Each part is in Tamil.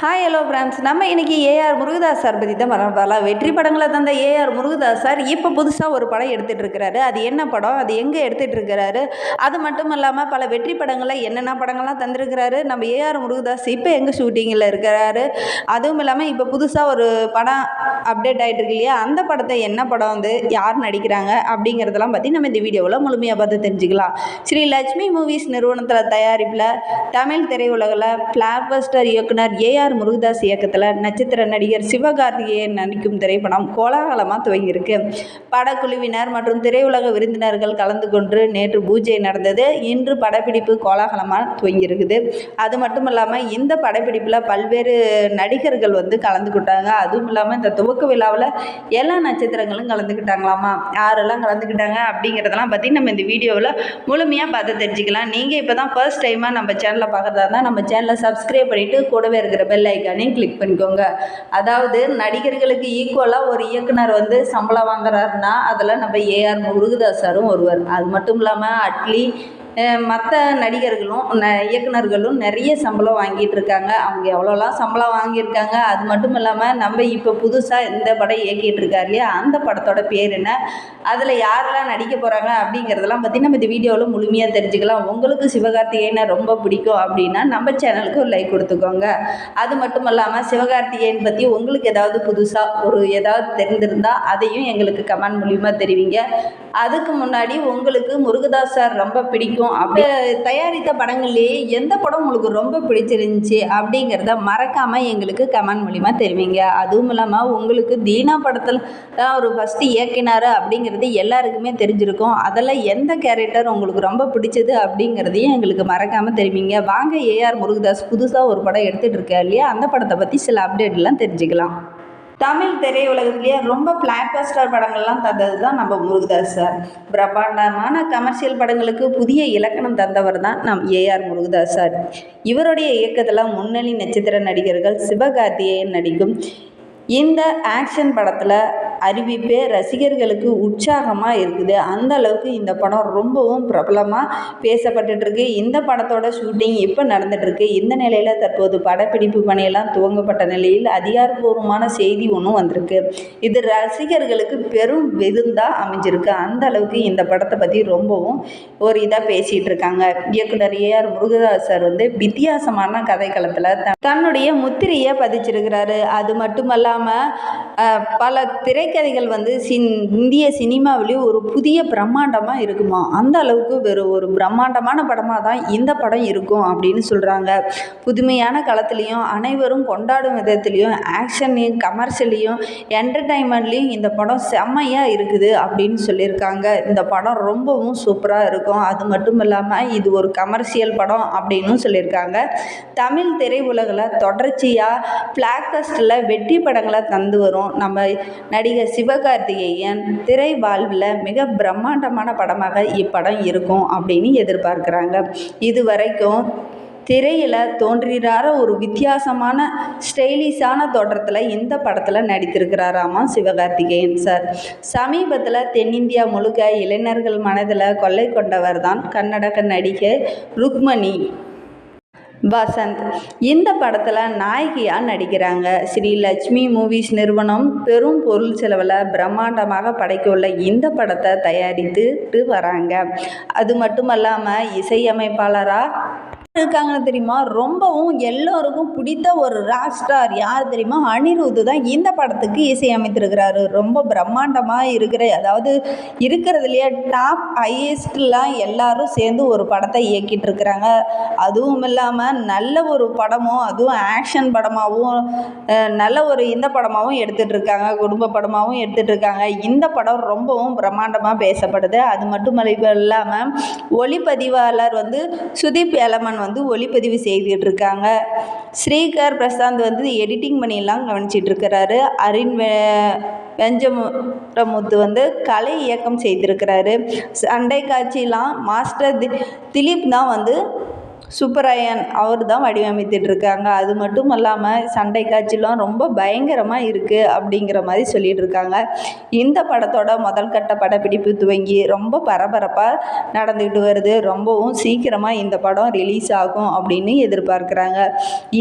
ஹாய் ஹலோ ஃப்ரெண்ட்ஸ் நம்ம இன்றைக்கி ஏஆர் முருகதாஸ் சார் பற்றி தான் வரலாம். வெற்றி படங்களை தந்த ஏஆர் முருகதாஸ் சார் இப்போ புதுசாக ஒரு படம் எடுத்துகிட்டு இருக்கிறாரு. அது என்ன படம்? அது எங்கே எடுத்துகிட்டு இருக்கிறாரு? அது மட்டும் இல்லாமல் பல வெற்றி படங்களில் என்னென்ன படங்கள்லாம் தந்திருக்கிறாரு? நம்ம ஏஆர் முருகதாஸ் இப்போ எங்கே ஷூட்டிங்கில் இருக்கிறாரு? அதுவும் இல்லாமல் இப்போ புதுசாக ஒரு படம் அப்டேட் ஆகிட்டு இருக்கு இல்லையா? அந்த படத்தை என்ன படம் வந்து யார் நடிக்கிறாங்க? அப்படிங்கிறதெல்லாம் பற்றி நம்ம இந்த வீடியோவில் முழுமையாக பார்த்து தெரிஞ்சுக்கலாம். ஸ்ரீ லட்சுமி மூவிஸ் நிறுவனத்தில் தயாரிப்பில் தமிழ் திரையுலகில் பிளாக்பஸ்டர் இயக்குனர் ஏஆர் முருகதாஸ் இயக்கத்தில் நட்சத்திர நடிகர் சிவகார்த்திகேயன் நடிக்கும் திரைப்படம் கோலாகலமாக துவங்கியிருக்கு. படக்குழுவினர் மற்றும் திரையுலக விருந்தினர்கள் கலந்து கொண்டு நேற்று பூஜை நடந்தது. இன்று படப்பிடிப்பு கோலாகலமாக துவங்கியிருக்குது. அது மட்டும் இல்லாமல் இந்த படப்பிடிப்பில் பல்வேறு நடிகர்கள் வந்து கலந்துக்கிட்டாங்க அதுவும் இல்லாமல் இந்த துவக்க விழாவில் எல்லா நட்சத்திரங்களும் கலந்துக்கிட்டாங்களாமா? யாரெல்லாம் கலந்துக்கிட்டாங்க அப்படிங்கிறதெல்லாம் பற்றி நம்ம இந்த வீடியோவில் முழுமையாக பார்த்து தெரிஞ்சுக்கலாம். நீங்கள் இப்போ தான் ஃபர்ஸ்ட் டைமாக நம்ம சேனலை பார்க்குறதா இருந்தால் நம்ம சேனலை சப்ஸ்கிரைப் பண்ணிவிட்டு கூடவே இருக்கிற பெல் ஐக்கானையும் கிளிக் பண்ணிக்கோங்க. அதாவது நடிகர்களுக்கு ஈக்குவலாக ஒரு இயக்குனர் வந்து சம்பளம் வாங்குறாருன்னா அதில் நம்ம ஏஆர் முருகதாஸ் சாரும் ஒருவர் அது மட்டும் இல்லாமல் அட்லி மற்ற நடிகர்களும் ந இயக்குனர்களும் நிறைய சம்பளம் வாங்கிட்டு இருக்காங்க. அவங்க எவ்வளோலாம் சம்பளம் வாங்கியிருக்காங்க? அது மட்டும் இல்லாமல் நம்ம இப்போ புதுசாக இந்த படம் இயக்கிட்டு இருக்கார் இல்லையா? அந்த படத்தோட பேர் என்ன? அதில் யாரெல்லாம் நடிக்க போகிறாங்க அப்படிங்கிறதெல்லாம் பற்றி நம்ம இந்த வீடியோவில் முழுமையாக தெரிஞ்சுக்கலாம். உங்களுக்கு சிவகார்த்திகேயனை ரொம்ப பிடிக்கும் அப்படின்னா நம்ம சேனலுக்கு ஒரு லைக் கொடுத்துக்கோங்க. அது மட்டும் இல்லாமல் சிவகார்த்திகேயன் பற்றி உங்களுக்கு ஏதாவது புதுசாக ஒரு ஏதாவது தெரிந்திருந்தால் அதையும் எங்களுக்கு கமெண்ட் மூலியமாக தெரிவிங்க. அதுக்கு முன்னாடி உங்களுக்கு முருகதாஸ் சார் ரொம்ப பிடிக்கும் அப்படி தயாரித்த படங்கள்லேயே எந்த படம் உங்களுக்கு ரொம்ப பிடிச்சிருந்துச்சி அப்படிங்கிறத மறக்காமல் எங்களுக்கு கமெண்ட் மூலிமா தெரிவிங்க. அதுவும் இல்லாமல் உங்களுக்கு தீனா படத்தில் தான் அவர் ஃபஸ்ட்டு இயக்கினார் அப்படிங்கிறது எல்லாருக்குமே தெரிஞ்சிருக்கும். அதில் எந்த கேரக்டர் உங்களுக்கு ரொம்ப பிடிச்சது அப்படிங்கிறதையும் எங்களுக்கு மறக்காமல் தெரிவிங்க. வாங்க ஏஆர் முருகதாஸ் புதுசாக ஒரு படம் எடுத்துகிட்டு இருக்கா இல்லையா? அந்த படத்தை பற்றி சில அப்டேட்லாம் தெரிஞ்சுக்கலாம். தமிழ் திரையுலகத்திலேயே ரொம்ப பிளாக்பஸ்டர் படங்கள்லாம் தந்தது தான் நம்ம முருகதாஸ் சார். பிரம்மாண்டமான கமர்ஷியல் படங்களுக்கு புதிய இலக்கணம் தந்தவர் தான் நம் ஏஆர் முருகதாஸ் சார். இவருடைய இயக்கத்தில் முன்னணி நட்சத்திர நடிகர்கள் சிவகார்த்திகேயன் நடிக்கும். இந்த ஆக்ஷன் படத்தில் அறிவிப்பே ரசிகர்களுக்கு உற்சாகமாக இருக்குது. அந்த அளவுக்கு இந்த படம் ரொம்பவும் பிரபலமாக பேசப்பட்டுருக்கு இந்த படத்தோட ஷூட்டிங் இப்போ நடந்துகிட்ருக்கு இந்த நிலையில் தற்போது படப்பிடிப்பு பணியெல்லாம் துவங்கப்பட்ட நிலையில் அதிகாரப்பூர்வமான செய்தி ஒன்றும் வந்திருக்கு. இது ரசிகர்களுக்கு பெரும் விருந்தாக அமைஞ்சிருக்கு. அந்த அளவுக்கு இந்த படத்தை பற்றி ரொம்பவும் ஒரு இதாக பேசிகிட்டு இருக்காங்க இயக்குனர் ஏஆர் முருகதாஸ் சார் வந்து வித்தியாசமான கதைக்களத்தில் தன்னுடைய முத்திரையை பதிச்சிருக்கிறாரு. அது மட்டுமல்லாமல் பல திரை திரைக்கதைகள் வந்து சின் இந்திய சினிமாவிலேயும் ஒரு புதிய பிரம்மாண்டமாக இருக்குமா? அந்த அளவுக்கு வெறும் ஒரு பிரம்மாண்டமான படமாக தான் இந்த படம் இருக்கும் அப்படின்னு சொல்கிறாங்க புதுமையான களத்துலேயும் அனைவரும் கொண்டாடும் விதத்துலேயும் ஆக்ஷன்லேயும் கமர்ஷியலையும் என்டர்டைன்மெண்ட்லேயும் இந்த படம் செம்மையாக இருக்குது அப்படின்னு சொல்லியிருக்காங்க. இந்த படம் ரொம்பவும் சூப்பராக இருக்கும். அது மட்டும் இல்லாமல் இது ஒரு கமர்ஷியல் படம் அப்படின்னு சொல்லியிருக்காங்க. தமிழ் திரையுலகில் தொடர்ச்சியாக பிளாக்கஸ்டில் வெற்றி படங்களை தந்து வரும் நம்ம நடிகர் சிவகார்த்திகேயன் திரை வாழ்வில் மிக பிரம்மாண்டமான படமாக இப்படம் இருக்கும் அப்படின்னு எதிர்பார்க்குறாங்க. இது வரைக்கும் திரையில் தோன்றிறார ஒரு வித்தியாசமான ஸ்டைலிஷான தோற்றத்தில் இந்த படத்தில் நடித்திருக்கிறாராமா சிவகார்த்திகேயன் சார். சமீபத்தில் தென்னிந்தியா முழுக்க இளைஞர்கள் மனதில் கொள்ளை கொண்டவர் தான் கன்னடக நடிகை ருக்மணி. வசந்த். இந்த படத்தில் நாயகியாக நடிக்கிறாங்க. ஸ்ரீ லட்சுமி மூவிஸ் நிறுவனம் பெரும் பொருள் செலவில் பிரம்மாண்டமாக படைக்கவுள்ள இந்த படத்தை தயாரித்துட்டு வராங்க. அது மட்டும் இல்லாமல் இசையமைப்பாளராக இருக்காங்கன்னு தெரியுமா? ரொம்பவும் எல்லோருக்கும் பிடித்த ஒரு ராக் ஸ்டார் யார் தெரியுமா? அனிருத் தான் இந்த படத்துக்கு இசையமைத்திருக்கிறாரு. ரொம்ப பிரம்மாண்டமாக இருக்கிற அதாவது இருக்கிறதுலையே டாப் ஹையஸ்ட்லாம் எல்லாரும் சேர்ந்து ஒரு படத்தை இயக்கிட்டு இருக்கிறாங்க அதுவும் இல்லாமல் நல்ல ஒரு படமும் அதுவும் ஆக்ஷன் படமாகவும் நல்ல ஒரு இந்த படமாகவும் எடுத்துகிட்டு இருக்காங்க குடும்ப படமாகவும் எடுத்துகிட்டு இருக்காங்க இந்த படம் ரொம்பவும் பிரம்மாண்டமாக பேசப்படுது. அது மட்டும் இல்லாமல் ஒளிப்பதிவாளர் வந்து சுதீப் எலமன் வந்து ஒளிப்பதிவு செய்துட்டு இருக்காங்க ஸ்ரீகர் பிரசாந்த் வந்து எடிட்டிங் பண்ணியெல்லாம் கவனிச்சிட்டு இருக்கிறாரு அரின் வெ வெஞ்சமுத்து வந்து கலை இயக்கம் செய்திருக்கிறாரு. சண்டை காட்சியெலாம் மாஸ்டர் தி திலீப் தான் வந்து சுப்பராயன் அவர் தான் வடிவமைத்துட்டு இருக்காங்க. அது மட்டும் இல்லாமல் சண்டை காட்சிலாம் ரொம்ப பயங்கரமாக இருக்குது அப்படிங்கிற மாதிரி சொல்லிட்டு இருக்காங்க. இந்த படத்தோட முதல் கட்ட படப்பிடிப்பு துவங்கி ரொம்ப பரபரப்பாக நடந்துக்கிட்டு வருது. ரொம்பவும் சீக்கிரமாக இந்த படம் ரிலீஸ் ஆகும் அப்படின்னு எதிர்பார்க்குறாங்க.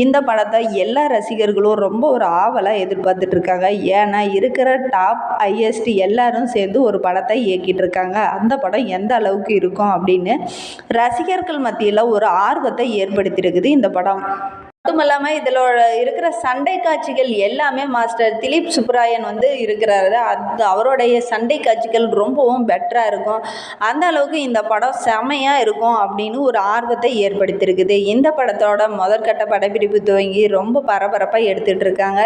இந்த படத்தை எல்லா ரசிகர்களும் ரொம்ப ஒரு ஆவலாக எதிர்பார்த்துட்டு இருக்காங்க. ஏன்னா இருக்கிற டாப் ஹையஸ்ட் எல்லாரும் சேர்ந்து ஒரு படத்தை இயக்கிட்டு இருக்காங்க. அந்த படம் எந்த அளவுக்கு இருக்கும் அப்படின்னு ரசிகர்கள் மத்தியில் ஒரு ஆர்வத்தை ஏற்படுத்தியிருக்குது இந்த படம். மட்டும் இல்லாமல் இதில் இருக்கிற சண்டை காட்சிகள் எல்லாமே மாஸ்டர் திலீப் சுப்ராயன் வந்து இருக்கிறாரு. அது அவருடைய சண்டை காட்சிகள் ரொம்பவும் பெட்டராக இருக்கும். அந்த அளவுக்கு இந்த படம் செமையாக இருக்கும் அப்படின்னு ஒரு ஆர்வத்தை ஏற்படுத்தியிருக்குது. இந்த படத்தோட முதற்கட்ட படப்பிடிப்பு துவங்கி ரொம்ப பரபரப்பாக எடுத்துகிட்டு இருக்காங்க.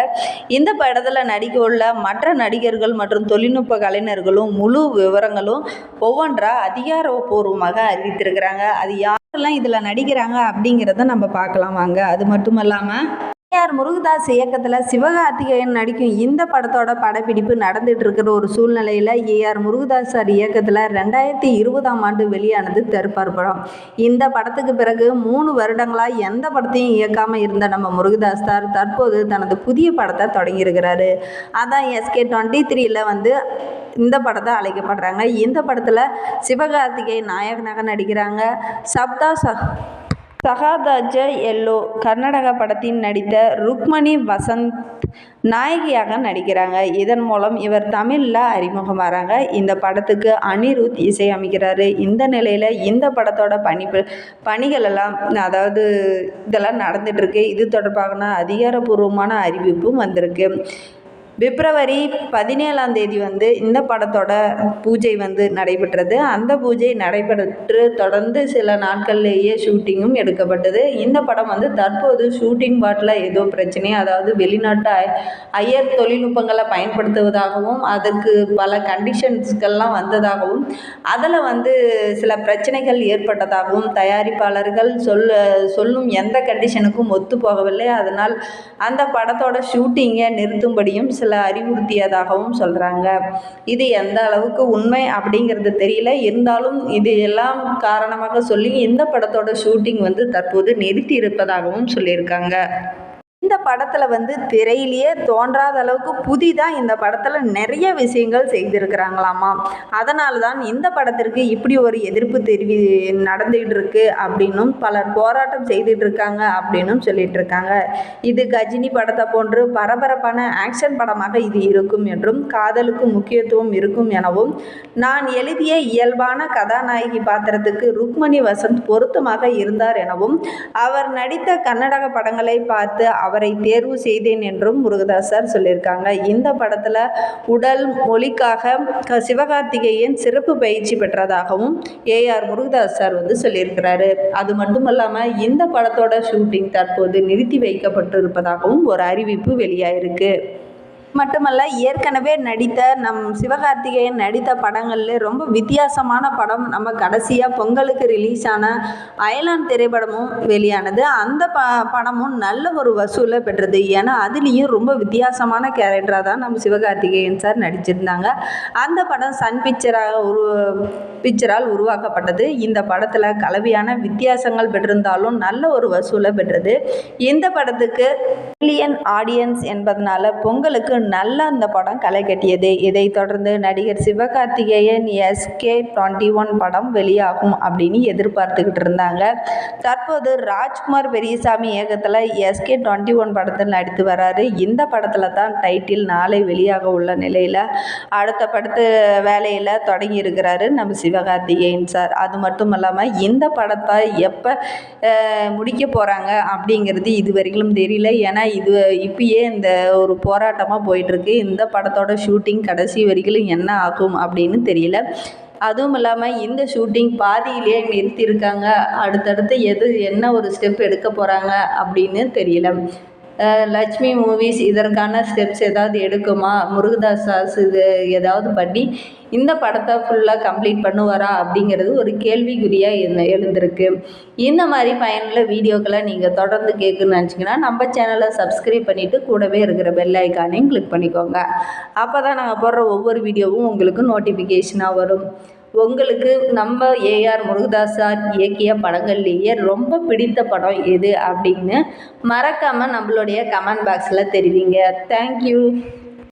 இந்த படத்தில் நடிக்க உள்ள மற்ற நடிகர்கள் மற்றும் தொழில்நுட்ப கலைஞர்களும் முழு விவரங்களும் ஒவ்வொன்றா அதிகாரப்பூர்வமாக அறிவித்திருக்கிறாங்க. அது யார் யாரெல்லாம் இதில் நடிக்கிறாங்க அப்படிங்கிறத நம்ம பார்க்கலாம் வாங்க. அது மட்டும் இல்லாமல் ஏஆர் முருகதாஸ் இயக்கத்தில் சிவகார்த்திகேயன் நடிக்கும் இந்த படத்தோட படப்பிடிப்பு நடந்துட்டு இருக்கிற ஒரு சூழ்நிலையில் ஏஆர் முருகதாஸ் சார் இயக்கத்தில் ரெண்டாயிரத்தி இருபதாம் ஆண்டு வெளியானது தெருப்பார் படம். இந்த படத்துக்கு பிறகு மூணு வருடங்களாக எந்த படத்தையும் இயக்காமல் இருந்த நம்ம முருகதாஸ் சார் தற்போது தனது புதிய படத்தை தொடங்கியிருக்கிறாரு. அதான் எஸ்கே டுவெண்ட்டி த்ரீயில் வந்து இந்த படத்தை அழைக்கப்படுறாங்க. இந்த படத்தில் சிவகார்த்திகேயன் நாயகனாக நடிக்கிறாங்க. சப்தா ச சகாதாஜ எல்லோ கர்நாடக படத்தில் நடித்த ருக்மணி வசந்த் நாயகியாக நடிக்கிறாங்க. இதன் மூலம் இவர் தமிழில் அறிமுகமாகறாங்க இந்த படத்துக்கு அனிருத் இசையமைக்கிறாரு. இந்த நிலையில் இந்த படத்தோட பணி பணிகள் எல்லாம் அதாவது இதெல்லாம் நடந்துகிட்ருக்கு இது தொடர்பான அதிகாரப்பூர்வமான அறிவிப்பும் வந்திருக்கு. பிப்ரவரி பதினேழாம் தேதி வந்து இந்த படத்தோட பூஜை வந்து நடைபெற்றது. அந்த பூஜை நடைபெற்று தொடர்ந்து சில நாட்கள்லேயே ஷூட்டிங்கும் எடுக்கப்பட்டது. இந்த படம் வந்து தற்போது ஷூட்டிங் பாட்டில் ஏதோ பிரச்சனை அதாவது வெளிநாட்டு ஐயர் தொழில்நுட்பங்களை பயன்படுத்துவதாகவும் அதற்கு பல கண்டிஷன்ஸ்கள்லாம் வந்ததாகவும் அதில் வந்து சில பிரச்சனைகள் ஏற்பட்டதாகவும் தயாரிப்பாளர்கள் சொல்ல சொல்லும் எந்த கண்டிஷனுக்கும் ஒத்து போகவில்லை அதனால் அந்த படத்தோட ஷூட்டிங்கை நிறுத்தும்படியும் சில அறிவுறுத்தியதாகவும் சொல்கிறாங்க இது எந்த அளவுக்கு உண்மை அப்படிங்கிறது தெரியல. இருந்தாலும் இது எல்லாம் காரணமாக சொல்லி இந்த படத்தோட ஷூட்டிங் வந்து தற்போது நிறுத்தி இருப்பதாகவும் சொல்லியிருக்காங்க. இந்த படத்தில் வந்து திரையிலேயே தோன்றாத அளவுக்கு புதிதாக இந்த படத்தில் நிறைய விஷயங்கள் செய்திருக்கிறாங்களாமா. அதனால தான் இந்த படத்திற்கு இப்படி ஒரு எதிர்ப்பு தெரிவி நடந்துகிட்டு இருக்கு அப்படின்னும் பலர் போராட்டம் செய்துட்டு இருக்காங்க அப்படின்னும் சொல்லிட்டு இருக்காங்க இது கஜினி படத்தை போன்று பரபரப்பான ஆக்ஷன் படமாக இது இருக்கும் என்றும் காதலுக்கு முக்கியத்துவம் இருக்கும் எனவும் நான் எழுதிய இயல்பான கதாநாயகி பாத்திரத்துக்கு ருக்மணி வசந்த் பொருத்தமாக இருந்தார் எனவும் அவர் நடித்த கன்னடக படங்களை பார்த்து அவர் அவரை தேர்வு செய்தேன் என்றும் முருகதாசர் சொல்லியிருக்காங்க. இந்த படத்தில் உடல் மொழிக்காக சிவகார்த்திகேயன் சிறப்பு பயிற்சி பெற்றதாகவும் ஏஆர் முருகதாஸ் சார் வந்து சொல்லியிருக்கிறாரு. அது மட்டும் இல்லாமல் இந்த படத்தோட ஷூட்டிங் தற்போது நிறுத்தி வைக்கப்பட்டு இருப்பதாகவும் ஒரு அறிவிப்பு வெளியாயிருக்கு. மட்டுமல்ல ஏற்கனவே நடித்த நம் சிவகார்த்திகேயன் நடித்த படங்களில் ரொம்ப வித்தியாசமான படம். நம்ம கடைசியாக பொங்கலுக்கு ரிலீஸ் ஆன அயலான் திரைப்படமும் வெளியானது. அந்த ப படமும் நல்ல ஒரு வசூலை பெற்றது. ஏன்னா அதுலேயும் ரொம்ப வித்தியாசமான கேரக்டராக தான் நம்ம சிவகார்த்திகேயன் சார் நடிச்சிருந்தாங்க. அந்த படம் சன் பிக்சராக உரு பிக்சரால் உருவாக்கப்பட்டது. இந்த படத்தில் கலவையான வித்தியாசங்கள் பெற்றிருந்தாலும் நல்ல ஒரு வசூலை பெற்றது. இந்த படத்துக்கு மில்லியன் ஆடியன்ஸ் என்பதனால பொங்கலுக்கு நல்ல அந்த படம் களை கட்டியது. இதைத் தொடர்ந்து நடிகர் சிவகார்த்திகேயன் எஸ்கே டுவெண்ட்டி ஒன் படம் வெளியாகும் அப்படின்னு எதிர்பார்த்துக்கிட்டு இருந்தாங்க. தற்போது ராஜ்குமார் பெரியசாமி இயக்கத்தில் எஸ்கே டுவெண்ட்டி ஒன் படத்தில் நடித்து வராரு இந்த படத்தில் தான் டைட்டில் நாளை வெளியாக உள்ள நிலையில் அடுத்த படத்து வேலையில் தொடங்கி இருக்கிறாரு நம்ம சிவகார்த்திகேயன் சார். அது மட்டும் இல்லாமல் இந்த படத்தை எப்போ முடிக்க போகிறாங்க அப்படிங்கிறது இது வரைக்கும் தெரியல. ஏன்னா இது இப்பயே இந்த ஒரு போராட்டமாக போயிட்டுருக்கு. இந்த படத்தோட ஷூட்டிங் கடைசி வரைக்கும் என்ன ஆகும் அப்படின்னு தெரியல. அதுவும் இல்லாமல் இந்த ஷூட்டிங் பாதியிலேயே நிறுத்தியிருக்காங்க. அடுத்தடுத்து எது என்ன ஒரு ஸ்டெப் எடுக்க போகிறாங்க அப்படின்னு தெரியல. லட்சுமி மூவிஸ் இதற்கான ஸ்டெப்ஸ் ஏதாவது எடுக்குமா? முருகதாஸ் சாஸ் இது ஏதாவது பண்ணி இந்த படத்தை ஃபுல்லாக கம்ப்ளீட் பண்ணுவாரா அப்படிங்கிறது ஒரு கேள்விக்குறியாக எழுந்திருக்கு. இந்த மாதிரி பயனுள்ள வீடியோக்களை நீங்கள் தொடர்ந்து கேட்குன்னு நினச்சிங்கன்னா நம்ம சேனலை சப்ஸ்கிரைப் பண்ணிவிட்டு கூடவே இருக்கிற பெல் ஐக்கானையும் கிளிக் பண்ணிக்கோங்க. அப்போ தான் நாங்கள் போடுற ஒவ்வொரு வீடியோவும் உங்களுக்கு நோட்டிஃபிகேஷனாக வரும். உங்களுக்கு நம்ம ஏஆர் முருகதாஸ் சார் இயக்கிய படங்கள்லேயே ரொம்ப பிடித்த படம் எது அப்படின்னு மறக்காமல் நம்மளுடைய கமெண்ட் பாக்ஸில் தெரிவிங்க. தேங்க்யூ